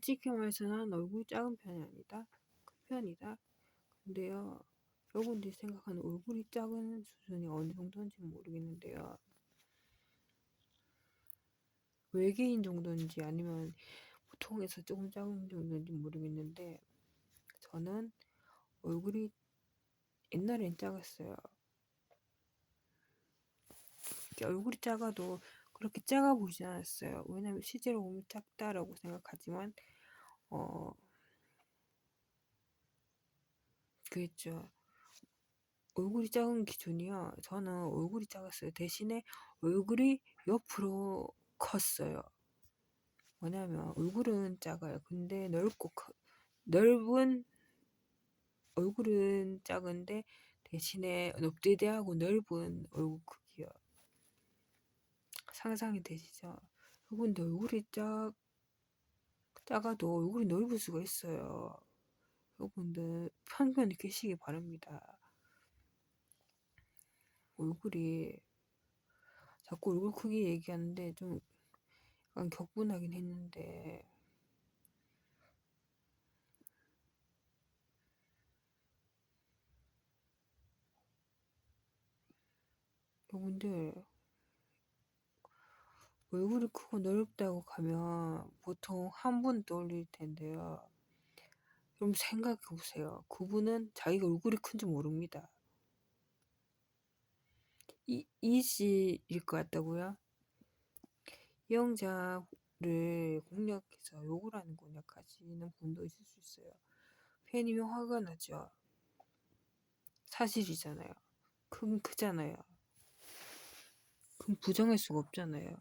솔직히 말해서 난 얼굴이 작은 편이 아니다. 큰 편이다. 근데요, 여러분들이 생각하는 얼굴이 작은 수준이 어느 정도인지 모르겠는데요. 외계인 정도인지 아니면 보통에서 조금 작은 정도인지 모르겠는데, 저는 얼굴이 옛날엔 작았어요. 얼굴이 작아도 그렇게 작아 보이진 않았어요. 왜냐면 실제로 보면 작다라고 생각하지만, 어, 그랬죠. 얼굴이 작은 기준이요. 저는 얼굴이 작았어요. 대신에 얼굴이 옆으로 컸어요. 뭐냐면 얼굴은 작아요. 근데 넓고 커, 넓은 얼굴은 작은데 대신에 높대대하고 넓은 얼굴. 상상이 되시죠? 여러분들 얼굴이 작 작아도 얼굴이 넓을 수가 있어요. 여러분들 편견 느끼시기 바랍니다. 얼굴이 자꾸 얼굴 크기 얘기하는데 좀 약간 격분하긴 했는데 여러분들 얼굴이 크고 넓다고 가면 보통 한 분 떠올릴 텐데요. 그럼 생각해 보세요. 그분은 자기가 얼굴이 큰지 모릅니다. 이, 이씨일 것 같다고요? 이영자를 공략해서 욕을 하는 공략하시는 분도 있을 수 있어요. 팬이면 화가 나죠. 사실이잖아요. 큰 크잖아요. 그럼 부정할 수가 없잖아요.